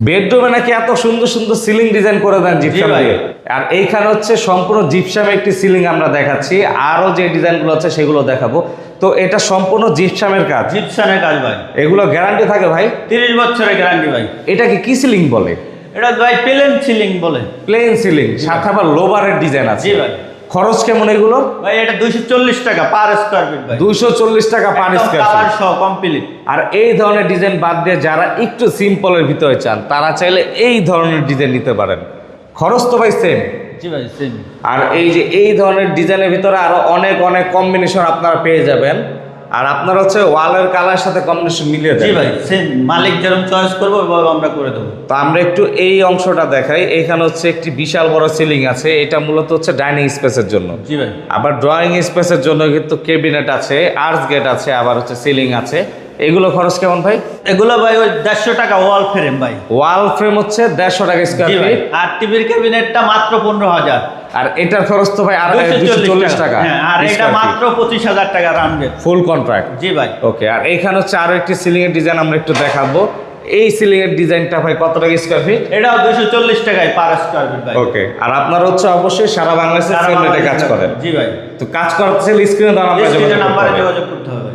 বেডরুমে নাকি এত সুন্দর সুন্দর সিলিং ডিজাইন করে দেন জিপসাম। দিয়ে। আর এইখানে হচ্ছে সম্পূর্ণ জিপসাম একটি সিলিং আমরা দেখাচ্ছি। আরও যে ডিজাইনগুলো আছে সেগুলো দেখাবো। তো এটা সম্পূর্ণ জিপসামের কাজ। জিপসানের কাজ ভাই। এগুলো গ্যারান্টি থাকে ভাই? তিরিশ বছরের গ্যারান্টি ভাই। এটাকে কি সিলিং বলে? এটা ভাই প্লেন সিলিং বলে। প্লেন সিলিং সাথে আবার লোবারের ডিজাইন আছে। জি ভাই। খরচ কেমন এগুলো ভাই এটা দুইশো চল্লিশ টাকা পার স্কোয়ার ফিট দুইশো চল্লিশ টাকা পার স্কোয়ার কমপ্লিট আর এই ধরনের ডিজাইন বাদ দিয়ে যারা একটু সিম্পলের ভিতরে চান তারা চাইলে এই ধরনের ডিজাইন নিতে পারেন। খরচ তো ভাই সেম জি ভাই সেম আর এই যে এই ধরনের ডিজাইনের ভিতরে আরও অনেক অনেক কম্বিনেশন আপনারা পেয়ে যাবেন। আর আপনার হচ্ছে ওয়ালের কালার সাথে কম্বিনেশন মিলিয়ে জি দেবেন ভাই সেম মালিক যেরকম চয়েস করব ওইভাবে আমরা করে দেবো। তো আমরা একটু এই অংশটা দেখাই। এখানে হচ্ছে একটি বিশাল বড় সিলিং আছে। এটা মূলত হচ্ছে ডাইনিং স্পেসের জন্য। জি ভাই। আবার ড্রয়িং স্পেসের জন্য কিন্তু কেবিনেট আছে আর্চ গেট আছে আবার হচ্ছে সিলিং আছে। এগুলো খরচ কেমন ভাই? এগুলো ভাই ওই দেড়শো টাকা ওয়াল ফ্রেম ভাই। ওয়াল ফ্রেম হচ্ছে দেড়শো টাকা স্কোয়ার ফিট আর টিভির ক্যাবিনেটটা মাত্র পনেরো হাজার। আর এটার খরচ তো ভাই দুশো চল্লিশ টাকা। হ্যাঁ আর এটা মাত্র পঁচিশ হাজার টাকা রানবে ফুল কন্ট্রাক্ট জি ভাই। ওকে আর এইখানে হচ্ছে আরও একটি সিলিং এর ডিজাইন আমরা একটু দেখাবো। এই সিলিং এর ডিজাইনটা ভাই কত টাকা স্কোয়ার ফিট এটাও দুশো চল্লিশ টাকায় পার স্কোয়ার ফিট ভাই। ওকে আর আপনার হচ্ছে অবশ্যই সারা বাংলাদেশে কাজ করেন। জি ভাই। তো কাজ করতে স্ক্রিনে দাঁড়ানো যোগাযোগ করতে হবে।